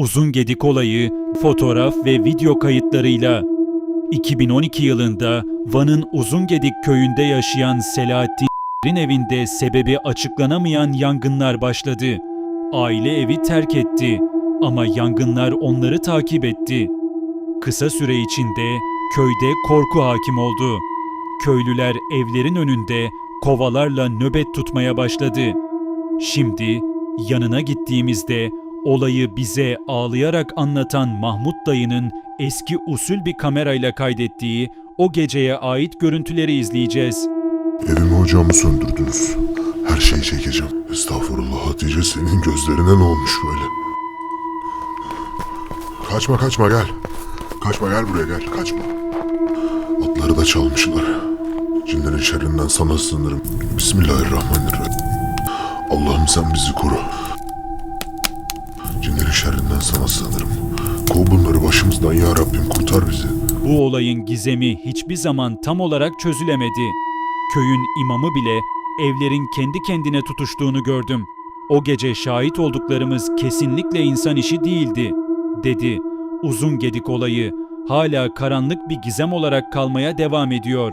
Uzun Gedik olayı fotoğraf ve video kayıtlarıyla 2012 yılında Van'ın Uzungedik köyünde yaşayan Selahattin'in evinde sebebi açıklanamayan yangınlar başladı. Aile evi terk etti ama yangınlar onları takip etti. Kısa süre içinde köyde korku hakim oldu. Köylüler evlerin önünde kovalarla nöbet tutmaya başladı. Şimdi yanına gittiğimizde olayı bize ağlayarak anlatan Mahmut dayının eski usul bir kamerayla kaydettiği o geceye ait görüntüleri izleyeceğiz. Evimi ocağımı söndürdünüz. Her şeyi çekeceğim. Estağfurullah Hatice senin gözlerine ne olmuş böyle? Kaçma kaçma gel. Kaçma gel buraya gel kaçma. Atları da çalmışlar. Cinlerin şerrinden sana sığınırım. Bismillahirrahmanirrahim. Allah'ım sen bizi koru. Sana sığınırım. Kov bunları başımızdan ya Rabbim kurtar bizi. Bu olayın gizemi hiçbir zaman tam olarak çözülemedi. Köyün imamı bile evlerin kendi kendine tutuştuğunu gördüm. O gece şahit olduklarımız kesinlikle insan işi değildi, dedi. Uzun Gedik olayı hala karanlık bir gizem olarak kalmaya devam ediyor.